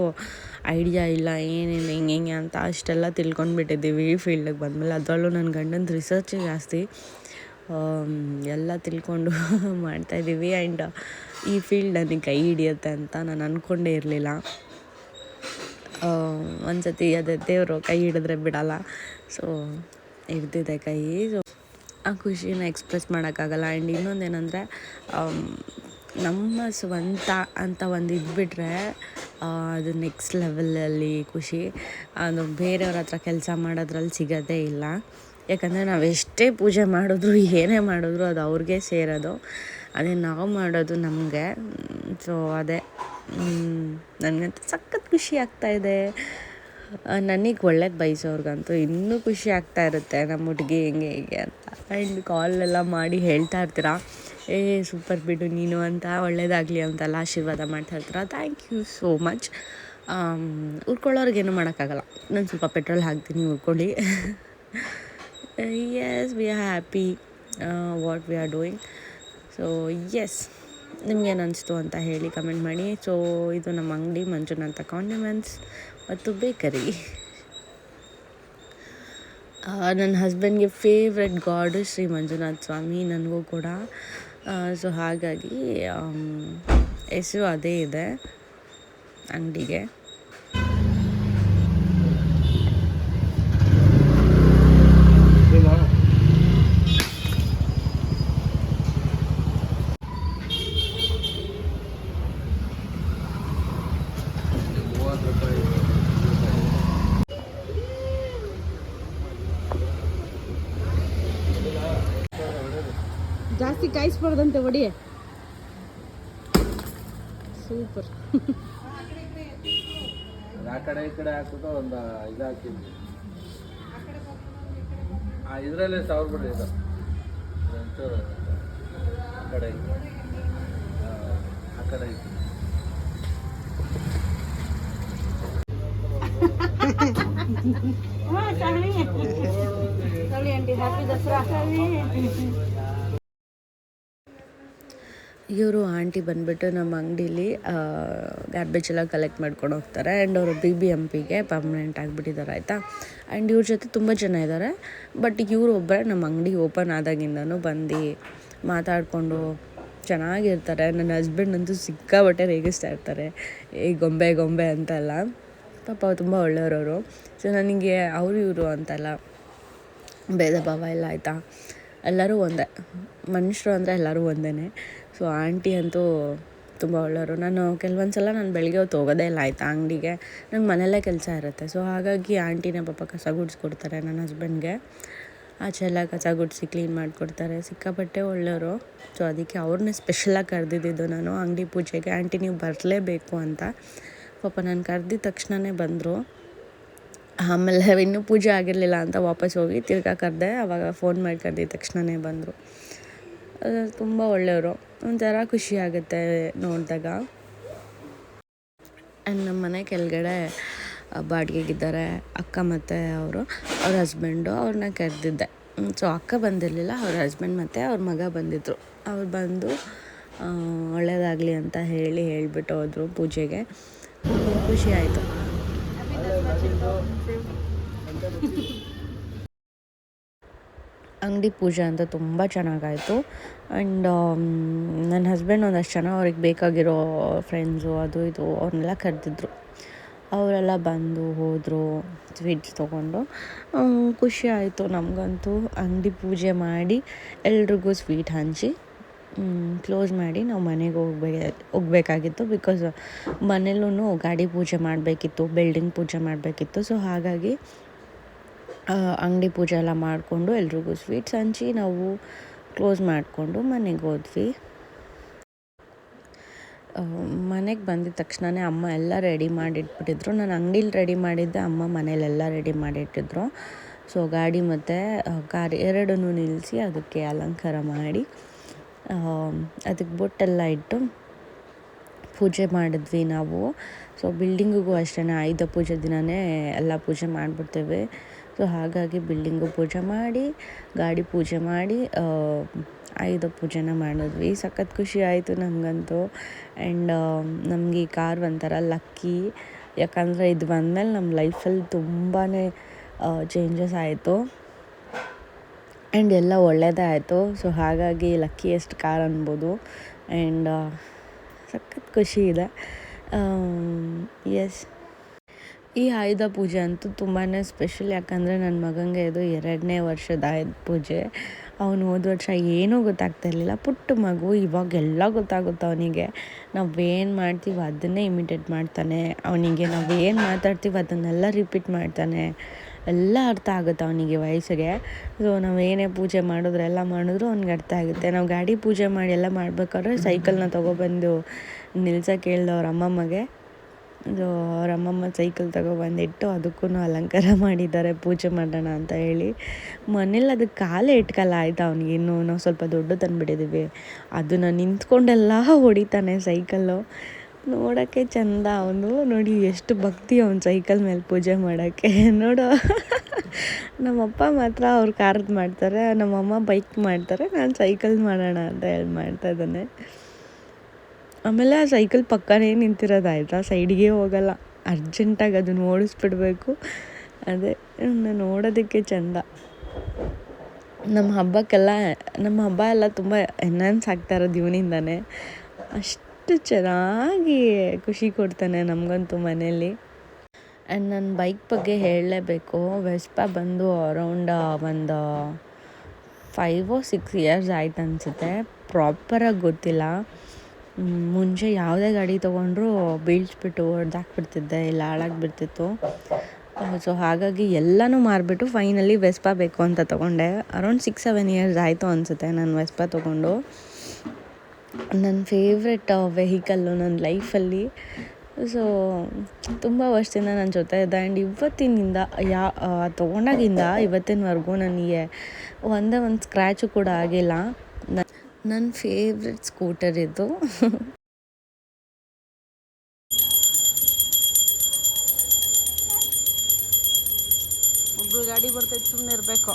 ಐಡಿಯಾ ಇಲ್ಲ ಏನೇನು ಹೆಂಗೆ ಹೆಂಗೆ ಅಂತ ಅಷ್ಟೆಲ್ಲ ತಿಳ್ಕೊಂಡ್ಬಿಟ್ಟಿದ್ದೀವಿ ಈ ಫೀಲ್ಡಿಗೆ ಬಂದಮೇಲೆ. ಅದರಲ್ಲೂ ನನ್ನ ಗಂಡನ ರಿಸರ್ಚ್ ಜಾಸ್ತಿ. ಎಲ್ಲ ತಿಳ್ಕೊಂಡು [LAUGHS] ಮಾಡ್ತಾಯಿದ್ದೀವಿ ಆ್ಯಂಡ್ ಈ ಫೀಲ್ಡ್ ನನಗೆ ಕೈ ಹಿಡಿಯುತ್ತೆ ಅಂತ ನಾನು ಅಂದ್ಕೊಂಡೇ ಇರಲಿಲ್ಲ. ಒಂದು ಸತಿ ಅದೇ ದೇವರು ಕೈ ಹಿಡಿದ್ರೆ ಬಿಡಲ್ಲ. ಸೊ ಹಿಡ್ದಿದೆ ಕೈ. ಸೊ ಆ ಖುಷಿನ ಎಕ್ಸ್ಪ್ರೆಸ್ ಮಾಡೋಕ್ಕಾಗಲ್ಲ. ಆ್ಯಂಡ್ ಇನ್ನೊಂದು ಏನಂದರೆ ನಮ್ಮ ಸ್ವಂತ ಅಂತ ಒಂದು ಇದ್ಬಿಟ್ರೆ ಅದು ನೆಕ್ಸ್ಟ್ ಲೆವೆಲಲ್ಲಿ ಖುಷಿ. ಅದು ಬೇರೆಯವ್ರ ಹತ್ರ ಕೆಲಸ ಮಾಡೋದ್ರಲ್ಲಿ ಸಿಗೋದೇ ಇಲ್ಲ. ಯಾಕಂದರೆ ನಾವು ಎಷ್ಟೇ ಪೂಜೆ ಮಾಡಿದ್ರು, ಏನೇ ಮಾಡಿದ್ರು ಅದು ಅವ್ರಿಗೆ ಸೇರೋದು. ಅದೇ ನಾವು ಮಾಡೋದು ನಮಗೆ. ಸೊ ಅದೇ ನನಗಂತೂ ಸಖತ್ ಖುಷಿ ಆಗ್ತಾಯಿದೆ ನನಗೆ ಒಳ್ಳೇದು ಬಯಸೋರ್ಗಂತೂ ಇನ್ನೂ ಖುಷಿ ಆಗ್ತಾ ಇರುತ್ತೆ ನಮ್ಮ ಹುಡುಗಿ ಹೆಂಗೆ ಹೇಗೆ ಅಂತ. ಆ್ಯಂಡ್ ಕಾಲೆಲ್ಲ ಮಾಡಿ ಹೇಳ್ತಾ ಇರ್ತೀರಾ? ಏ, ಸೂಪರ್ ಬಿಡು ನೀನು ಅಂತ, ಒಳ್ಳೇದಾಗಲಿ ಅಂತೆಲ್ಲ ಆಶೀರ್ವಾದ ಮಾಡ್ತಾ ಇರ್ತೀರ? ಥ್ಯಾಂಕ್ ಯು ಸೋ ಮಚ್ ಉರ್ಕೊಳ್ಳೋರ್ಗೇನು ಮಾಡೋಕ್ಕಾಗಲ್ಲ. ನಾನು ಸ್ವಲ್ಪ ಪೆಟ್ರೋಲ್ ಹಾಕ್ತೀನಿ ಉರ್ಕೊಳ್ಳಿ. Yes we are happy what we are doing so yes ನಿಮ್ಗೇನು ಅನಿಸ್ತು ಅಂತ ಹೇಳಿ ಕಮೆಂಟ್ ಮಾಡಿ. ಸೊ ಇದು ನಮ್ಮ ಅಂಗಡಿ ಮಂಜುನಾಥ ಕಾಂಡಿಮೆಂಟ್ಸ್ ಮತ್ತು ಬೇಕರಿ. ನನ್ನ ಹಸ್ಬೆಂಡ್ಗೆ ಫೇವ್ರೆಟ್ ಗಾಡ್ ಶ್ರೀ ಮಂಜುನಾಥ ಸ್ವಾಮಿ ನನಗೂ ಕೂಡ. ಸೊ ಹಾಗಾಗಿ ಹೆಸರು ಅದೇ ಇದೆ ಅಂಗಡಿಗೆ. ಜಾಸ್ತಿ ಕಾಯಿಸ್ಬಾರ್ದಂತೆ ಒಡಿ ಸೂಪರ್ ಆ ಕಡೆ ಈ ಕಡೆ ಹಾಕ್ಬಿಟ್ಟು ಒಂದು ಇದು ಹಾಕಿದ್ವಿ. ಆ ಇದರಲ್ಲೇ ಸಾವಿರ ಬಿಡ್ರಿ ಇದು. ಒಂಚೂರು ಆ ಕಡೆ. ಆ, ಆ ಹ್ಯಾಪಿ ಐತಿ. ಇವರು ಆಂಟಿ ಬಂದುಬಿಟ್ಟು ನಮ್ಮ ಅಂಗಡೀಲಿ ಗಾರ್ಬೇಜ್ ಎಲ್ಲ ಕಲೆಕ್ಟ್ ಮಾಡ್ಕೊಂಡು ಹೋಗ್ತಾರೆ. ಆ್ಯಂಡ್ ಅವರು ಬಿ ಬಿ ಎಂ ಪಿಗೆ ಪರ್ಮನೆಂಟ್ ಆಗಿಬಿಟ್ಟಿದ್ದಾರೆ, ಆಯಿತಾ? ಆ್ಯಂಡ್ ಇವ್ರ ಜೊತೆ ತುಂಬ ಜನ ಇದ್ದಾರೆ. ಬಟ್ ಇವರು ಒಬ್ಬರೇ ನಮ್ಮ ಅಂಗಡಿ ಓಪನ್ ಆದಾಗಿಂದನು ಬಂದು ಮಾತಾಡಿಕೊಂಡು ಚೆನ್ನಾಗಿರ್ತಾರೆ. ನನ್ನ ಹಸ್ಬೆಂಡ್ ಅಂತೂ ಸಿಕ್ಕಾಬಟ್ಟೆ ರೇಗಿಸ್ತಾ ಇರ್ತಾರೆ. ಏ, ಗೊಂಬೆ ಗೊಂಬೆ ಅಂತೆಲ್ಲ. ಪಾಪ ತುಂಬ ಒಳ್ಳೆಯವರು ಸೊ ನನಗೆ ಅವರು ಇವರು ಅಂತಲ್ಲ ಭೇದ ಭಾವ ಎಲ್ಲ ಆಯಿತಾ? ಎಲ್ಲರೂ ಒಂದೇ. ಮನುಷ್ಯರು ಅಂದರೆ ಎಲ್ಲರೂ ಒಂದೇ ಸೊ ಆಂಟಿ ಅಂತೂ ತುಂಬ ಒಳ್ಳೆಯವರು. ನಾನು ಕೆಲವೊಂದು ಸಲ ನಾನು ಬೆಳಗ್ಗೆ ಹೊತ್ತು ಹೋಗೋದೇ ಇಲ್ಲ ಆಯಿತಾ ಅಂಗಡಿಗೆ. ನಂಗೆ ಮನೆಯಲ್ಲೇ ಕೆಲಸ ಇರುತ್ತೆ. ಸೊ ಹಾಗಾಗಿ ಆಂಟಿನೇ ಪಾಪ ಕಸ ಗುಡಿಸ್ಕೊಡ್ತಾರೆ ನನ್ನ ಹಸ್ಬೆಂಡ್ಗೆ. ಆಚೆ ಎಲ್ಲ ಕಸ ಗುಡಿಸಿ ಕ್ಲೀನ್ ಮಾಡಿಕೊಡ್ತಾರೆ. ಸಿಕ್ಕಾಪಟ್ಟೆ ಒಳ್ಳೆಯವರು. ಸೊ ಅದಕ್ಕೆ ಅವ್ರನ್ನೇ ಸ್ಪೆಷಲಾಗಿ ಕರೆದಿದ್ದು ನಾನು ಅಂಗಡಿ ಪೂಜೆಗೆ. ಆಂಟಿ ನೀವು ಬರಲೇಬೇಕು ಅಂತ. ಪಾಪ ನಾನು ಕರೆದಿದ್ದ ತಕ್ಷಣವೇ ಬಂದರು. ಆಮೇಲೆ ಇನ್ನೂ ಪೂಜೆ ಆಗಿರಲಿಲ್ಲ ಅಂತ ವಾಪಸ್ ಹೋಗಿ ತಿರ್ಗಾ ಕರೆದೆ. ಅವಾಗ ಫೋನ್ ಮಾಡಿ ಕರೆದಿದ್ದ ತಕ್ಷಣವೇ ಬಂದರು. ತುಂಬ ಒಳ್ಳೆಯವರು. ಒಂಥರ ಖುಷಿ ಆಗುತ್ತೆ ನೋಡಿದಾಗ. ಆ್ಯಂಡ್ ನಮ್ಮ ಮನೆ ಕೆಳಗಡೆ ಬಾಡಿಗೆಗಿದ್ದಾರೆ ಅಕ್ಕ ಮತ್ತು ಅವರು. ಅವ್ರ ಹಸ್ಬೆಂಡು ಅವ್ರನ್ನ ಕರೆದಿದ್ದೆ. ಸೊ ಅಕ್ಕ ಬಂದಿರಲಿಲ್ಲ, ಅವ್ರ ಹಸ್ಬೆಂಡ್ ಮತ್ತು ಅವ್ರ ಮಗ ಬಂದಿದ್ದರು ಅವ್ರು ಬಂದು ಒಳ್ಳೆಯದಾಗಲಿ ಅಂತ ಹೇಳಿ ಹೇಳಿಬಿಟ್ಟು ಹೋದರು ಪೂಜೆಗೆ. ಖುಷಿ ಆಯಿತು. ಅಂಗಡಿ ಪೂಜೆ ಅಂತ ತುಂಬ ಚೆನ್ನಾಗಾಯಿತು. ಆ್ಯಂಡ್ ನನ್ನ ಹಸ್ಬೆಂಡ್ ಒಂದಷ್ಟು ಜನ ಅವ್ರಿಗೆ ಬೇಕಾಗಿರೋ ಫ್ರೆಂಡ್ಸು ಅದು ಇದು ಅವ್ರನ್ನೆಲ್ಲ ಕರೆದಿದ್ರು. ಅವರೆಲ್ಲ ಬಂದು ಹೋದರು ಸ್ವೀಟ್ಸ್ ತೊಗೊಂಡು. ಖುಷಿ ಆಯಿತು ನಮಗಂತೂ. ಅಂಗಡಿ ಪೂಜೆ ಮಾಡಿ ಎಲ್ರಿಗೂ ಸ್ವೀಟ್ ಹಂಚಿ ಕ್ಲೋಸ್ ಮಾಡಿ ನಾವು ಮನೆಗೆ ಹೋಗ್ಬೇ, ಹೋಗ್ಬೇಕಾಗಿತ್ತು ಬಿಕಾಸ್ ಮನೇಲೂ ಗಾಡಿ ಪೂಜೆ ಮಾಡಬೇಕಿತ್ತು ಬಿಲ್ಡಿಂಗ್ ಪೂಜೆ ಮಾಡಬೇಕಿತ್ತು. ಸೊ ಹಾಗಾಗಿ ಅಂಗಡಿ ಪೂಜೆ ಎಲ್ಲ ಮಾಡಿಕೊಂಡು ಎಲ್ರಿಗೂ ಸ್ವೀಟ್ಸ್ ಹಂಚಿ ನಾವು ಕ್ಲೋಸ್ ಮಾಡಿಕೊಂಡು ಮನೆಗೆ ಹೋದ್ವಿ. ಮನೆಗೆ ಬಂದಿದ ತಕ್ಷಣವೇ ಅಮ್ಮ ಎಲ್ಲ ರೆಡಿ ಮಾಡಿಟ್ಬಿಟ್ಟಿದ್ರು. ನಾನು ಅಂಗಡೀಲಿ ರೆಡಿ ಮಾಡಿದ್ದೆ, ಅಮ್ಮ ಮನೇಲೆಲ್ಲ ರೆಡಿ ಮಾಡಿಟ್ಟಿದ್ರು. ಸೊ ಗಾಡಿ ಮತ್ತು ಕಾರ್ ಎರಡನ್ನೂ ನಿಲ್ಲಿಸಿ ಅದಕ್ಕೆ ಅಲಂಕಾರ ಮಾಡಿ ಅದಕ್ಕೆ ಬೊಟ್ಟೆಲ್ಲ ಇಟ್ಟು ಪೂಜೆ ಮಾಡಿದ್ವಿ ನಾವು. ಸೊ ಬಿಲ್ಡಿಂಗಿಗೂ ಅಷ್ಟೇ ಆಯುಧ ಪೂಜೆ ದಿನವೇ ಎಲ್ಲ ಪೂಜೆ ಮಾಡಿಬಿಡ್ತೇವೆ. ಸೊ ಹಾಗಾಗಿ ಬಿಲ್ಡಿಂಗು ಪೂಜೆ ಮಾಡಿ, ಗಾಡಿ ಪೂಜೆ ಮಾಡಿ ಆಯುಧ ಪೂಜೆನ ಮಾಡಿದ್ವಿ. ಸಖತ್ ಖುಷಿ ಆಯಿತು ನಮಗಂತೂ. ಆ್ಯಂಡ್ ನಮಗೆ ಈ ಕಾರ್ ಒಂಥರ ಲಕ್ಕಿ. ಯಾಕಂದರೆ ಇದು ಬಂದಮೇಲೆ ನಮ್ಮ ಲೈಫಲ್ಲಿ ತುಂಬಾ ಚೇಂಜಸ್ ಆಯಿತು. ಆ್ಯಂಡ್ ಎಲ್ಲ ಒಳ್ಳೆಯದೇ ಆಯಿತು. ಸೊ ಹಾಗಾಗಿ ಲಕ್ಕಿಯೆಸ್ಟ್ ಕಾರ್ ಅನ್ಬೋದು. ಆ್ಯಂಡ್ ಸಖತ್ ಖುಷಿ ಇದೆ. ಎಸ್. ಈ ಆಯುಧ ಪೂಜೆ ಅಂತೂ ತುಂಬಾ ಸ್ಪೆಷಲ್ ಯಾಕಂದರೆ ನನ್ನ ಮಗನಿಗೆ ಇದು ಎರಡನೇ ವರ್ಷದ ಆಯುಧ ಪೂಜೆ. ಅವನು ಹೋದ ವರ್ಷ ಏನೂ ಗೊತ್ತಾಗ್ತಾ ಇರಲಿಲ್ಲ. ಪುಟ್ಟ ಮಗು, ಇವಾಗೆಲ್ಲ ಗೊತ್ತಾಗುತ್ತೆ ಅವನಿಗೆ. ನಾವೇನು ಮಾಡ್ತೀವಿ ಅದನ್ನೇ ಇಮಿಟೇಟ್ ಮಾಡ್ತಾನೆ. ಅವನಿಗೆ ನಾವು ಏನು ಮಾತಾಡ್ತೀವಿ ಅದನ್ನೆಲ್ಲ ರಿಪೀಟ್ ಮಾಡ್ತಾನೆ. ಎಲ್ಲ ಅರ್ಥ ಆಗುತ್ತೆ ಅವನಿಗೆ ವಯಸ್ಸಿಗೆ. ಸೊ ನಾವು ಏನೇ ಪೂಜೆ ಮಾಡಿದ್ರು ಎಲ್ಲ ಮಾಡಿದ್ರು ಅವ್ನಿಗೆ ಅರ್ಥ ಆಗುತ್ತೆ. ನಾವು ಗಾಡಿ ಪೂಜೆ ಮಾಡಿ ಎಲ್ಲ ಮಾಡ್ಬೇಕಾದ್ರೆ ಸೈಕಲ್ನ ತೊಗೊಬಂದು ನಿಲ್ಸಕ್ಕೆ ಹೇಳ್ದವ್ರ ಅಮ್ಮಮ್ಮಗೆ. ಅವ್ರ ಅಮ್ಮಮ್ಮ ಸೈಕಲ್ ತಗೊಬಂದಿಟ್ಟು ಅದಕ್ಕೂ ಅಲಂಕಾರ ಮಾಡಿದ್ದಾರೆ, ಪೂಜೆ ಮಾಡೋಣ ಅಂತ ಹೇಳಿ. ಮನೇಲಿ ಅದಕ್ಕೆ ಕಾಲೇ ಇಟ್ಕಲ್ಲ ಆಯಿತಾ ಅವ್ನಿಗೆ ಇನ್ನೂ, ನಾವು ಸ್ವಲ್ಪ ದೊಡ್ಡ ತಂದುಬಿಟ್ಟಿದ್ದೀವಿ ಅದನ್ನು ನಿಂತ್ಕೊಂಡೆಲ್ಲ ಹೊಡಿತಾನೆ ಸೈಕಲ್ಲು. ನೋಡೋಕ್ಕೆ ಚಂದ ಅವನು. ನೋಡಿ ಎಷ್ಟು ಭಕ್ತಿ ಅವ್ನು ಸೈಕಲ್ ಮೇಲೆ ಪೂಜೆ ಮಾಡೋಕ್ಕೆ ನೋಡು. ನಮ್ಮಪ್ಪ ಮಾತ್ರ ಅವ್ರು ಕಾರ್ದು ಮಾಡ್ತಾರೆ, ನಮ್ಮಮ್ಮ ಬೈಕ್ ಮಾಡ್ತಾರೆ, ನಾನು ಸೈಕಲ್ ಮಾಡೋಣ ಅಂತ ಹೇಳಿ ಮಾಡ್ತಾ ಇದ್ದಾನೆ. ಆಮೇಲೆ ಆ ಸೈಕಲ್ ಪಕ್ಕನೇ ನಿಂತಿರೋದಾಯ್ತಾ ಸೈಡಿಗೆ ಹೋಗಲ್ಲ. ಅರ್ಜೆಂಟಾಗಿ ಅದನ್ನು ಓಡಿಸ್ಬಿಡ್ಬೇಕು. ಅದೇ ನೋಡೋದಕ್ಕೆ ಚಂದ. ನಮ್ಮ ಹಬ್ಬಕ್ಕೆಲ್ಲ ನಮ್ಮ ಹಬ್ಬ ಎಲ್ಲ ತುಂಬ ಎನ್ಹಾನ್ಸ್ ಆಗ್ತಾ ಇರೋದು ಇವನಿಂದಾನೆ. ಅಷ್ಟು ಚೆನ್ನಾಗಿ ಖುಷಿ ಕೊಡ್ತಾನೆ ನಮಗಂತೂ ಮನೇಲಿ ಆ್ಯಂಡ್ ನನ್ನ ಬೈಕ್ ಬಗ್ಗೆ ಹೇಳಲೇಬೇಕು. ವೆಸ್ಪ ಬಂದು ಅರೌಂಡ್ ಒಂದು ಫೈವ್ ಸಿಕ್ಸ್ ಇಯರ್ಸ್ ಆಯ್ತು ಅನಿಸುತ್ತೆ. ಪ್ರಾಪರಾಗಿ ಗೊತ್ತಿಲ್ಲ. ಮುಂಚೆ ಯಾವುದೇ ಗಾಡಿ ತೊಗೊಂಡ್ರು ಬೀಳ್ಸ್ಬಿಟ್ಟು ಹೊಡೆದಾಕ್ಬಿಡ್ತಿದ್ದೆ, ಇಲ್ಲ ಹಾಳಾಗ್ಬಿಡ್ತಿತ್ತು. ಸೊ ಹಾಗಾಗಿ ಎಲ್ಲನೂ ಮಾರಿಬಿಟ್ಟು ಫೈನಲಿ ವೆಸ್ಪಾ ಬೇಕು ಅಂತ ತೊಗೊಂಡೆ. ಅರೌಂಡ್ ಸಿಕ್ಸ್ ಸೆವೆನ್ ಇಯರ್ಸ್ ಆಯಿತು ಅನಿಸುತ್ತೆ ನಾನು ವೆಸ್ಪಾ ತೊಗೊಂಡು. ನನ್ನ ಫೇವ್ರೆಟ್ ವೆಹಿಕಲ್ಲು ನನ್ನ ಲೈಫಲ್ಲಿ ಸೊ ತುಂಬ ವರ್ಷದಿಂದ ನನ್ನ ಜೊತೆ ಇದೆ ಆ್ಯಂಡ್ ಇವತ್ತಿನಿಂದ, ಯಾ ತೊಗೊಂಡಾಗಿಂದ ಇವತ್ತಿನವರೆಗೂ ನನಗೆ ಒಂದೇ ಒಂದು ಸ್ಕ್ರ್ಯಾಚು ಕೂಡ ಆಗಿಲ್ಲ. ನನ್ನ ಫೇವ್ರೆಟ್ ಸ್ಕೂಟರ್ ಇದು. ಒಬ್ರು ಗಾಡಿ ಬರ್ತೈತೆ ಸುಮ್ಮನೆ ಇರಬೇಕು.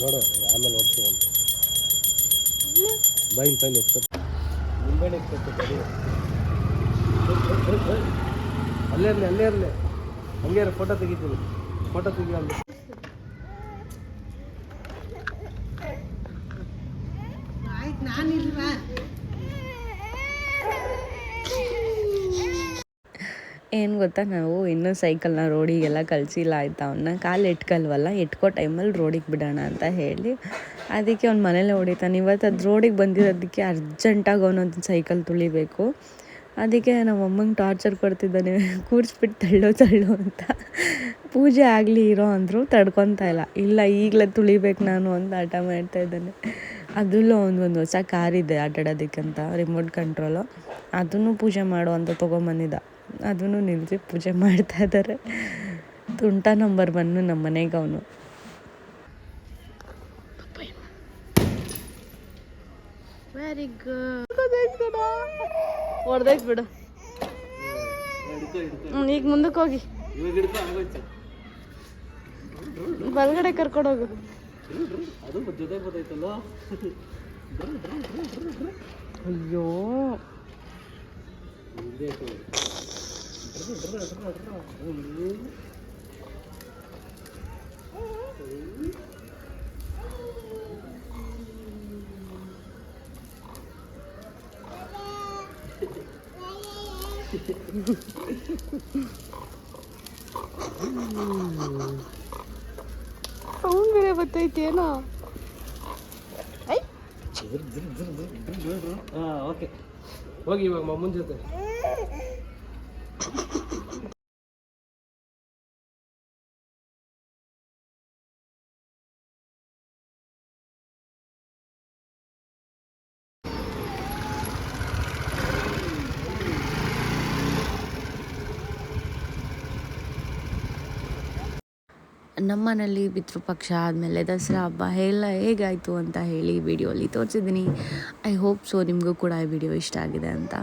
ನೋಡು ಆಮೇಲೆ ನೋಡ್ತೀವಿ ಬೈಲ್ ಬೈಲ್ ಎಕ್ಸೆಪ್ಟ್ ನಿಂಬೆಹಣ್ಣು ಎಕ್ಸೆಪ್ಟ್ ತಡಿ ಅಲ್ಲೇ ಇರಲಿ ಅಲ್ಲೇ ಇರಲಿ. ಹಂಗೆ ಇರ ಫೋಟೋ ತೆಗಿತೀನಿ ಫೋಟೋ ತೆಗಿ ಅಲ್ಲಿ ಏನು ಗೊತ್ತಾ ನಾವು ಇನ್ನೂ ಸೈಕಲ್ನ ರೋಡಿಗೆಲ್ಲ ಕಳಿಸಿಲ್ಲ ಆಯ್ತಾ? ಅವನ್ನ ಕಾಲು ಇಟ್ಕಲ್ವಲ್ಲ ಇಟ್ಕೋ ಟೈಮಲ್ಲಿ ರೋಡಿಗೆ ಬಿಡೋಣ ಅಂತ ಹೇಳಿ. ಅದಕ್ಕೆ ಅವ್ನು ಮನೇಲೆ ಹೊಡಿತಾನೆ. ಇವತ್ತು ಅದು ರೋಡಿಗೆ ಬಂದಿರೋದಕ್ಕೆ ಅರ್ಜೆಂಟಾಗಿ ಅವನೊಂದು ಸೈಕಲ್ ತುಳಿಬೇಕು. ಅದಕ್ಕೆ ನಮ್ಮ ಅಮ್ಮಂಗೆ ಟಾರ್ಚರ್ ಕೊಡ್ತಿದ್ದಾನೆ. ಕೂರಿಸ್ಬಿಟ್ಟು ತಳ್ಳೋ ತಳ್ಳೋ ಅಂತ. ಪೂಜೆ ಆಗಲಿ ಇರೋ ಅಂದರು ತಡ್ಕೊತಾ ಇಲ್ಲ. ಇಲ್ಲ, ಈಗಲೇ ತುಳಿಬೇಕು ನಾನು ಅಂತ ಆಟ ಮಾಡ್ತಾ ಇದ್ದಾನೆ. ಅದರಲ್ಲೂ ಒಂದು ಹೊಸ ಕಾರಿದೆ ಆಟಾಡೋದಕ್ಕಂತ ರಿಮೋಟ್ ಕಂಟ್ರೋಲು ಅದನ್ನು ಪೂಜೆ ಮಾಡು ಅಂತ ತೊಗೊಂಬಂದಿದ್ದ. ಅದನ್ನು ನಿಲ್ಲಿಸಿ ಪೂಜೆ ಮಾಡ್ತಾ ಇದ್ದಾರೆ ತುಂಟ ನಂಬರ್ ಬಂದು ನಮ್ಮ ಮನೆಗೆ ಅವನು. ವೆರಿ ಗುಡ್ ಹೊಡೆದೈತೆ ಬಿಡು. ಈಗ ಮುಂದಕ್ಕೆ ಹೋಗಿ. ಬಲಗಡೆ ಕರ್ಕೊಂಡೋಗು ಅಯ್ಯೋ. ಸೌಂಡ್ ಬೇರೆ ಬರ್ತೈತಿ ಏನೋ? ಹಾಂ ಓಕೆ ಹೋಗಿ ಇವಾಗ ಮಮ್ಮನ ಜೊತೆ. ನಮ್ಮ ಮನೇಲಿ ಪಿತೃಪಕ್ಷ ಆದಮೇಲೆ ದಸರಾ ಹಬ್ಬ, ಎಲ್ಲ ಹೇಗಾಯಿತು ಅಂತ ಹೇಳಿ ವಿಡಿಯೋಲಿ ತೋರಿಸಿದ್ದೀನಿ. ಐ ಹೋಪ್ ಸೊ ನಿಮಗೂ ಕೂಡ ಈ ವಿಡಿಯೋ ಇಷ್ಟ ಆಗಿದೆ ಅಂತ.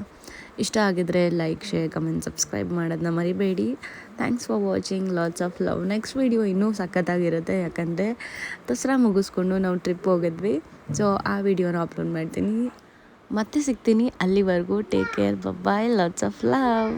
ಇಷ್ಟ ಆಗಿದ್ರೆ ಲೈಕ್ ಶೇರ್ ಕಮೆಂಟ್ ಸಬ್ಸ್ಕ್ರೈಬ್ ಮಾಡೋದನ್ನ ಮರಿಬೇಡಿ. Thanks for watching lots of love next video ಇನ್ನೂ ಸಖತ್ತಾಗಿರುತ್ತೆ. ಯಾಕಂದರೆ ದಸರಾ ಮುಗಿಸ್ಕೊಂಡು ನಾವು ಟ್ರಿಪ್ ಹೋಗಿದ್ವಿ. ಸೊ ಆ ವಿಡಿಯೋನ ಅಪ್ಲೋಡ್ ಮಾಡ್ತೀನಿ. ಮತ್ತೆ ಸಿಗ್ತೀನಿ ಅಲ್ಲಿವರೆಗೂ. Take care bye lots of love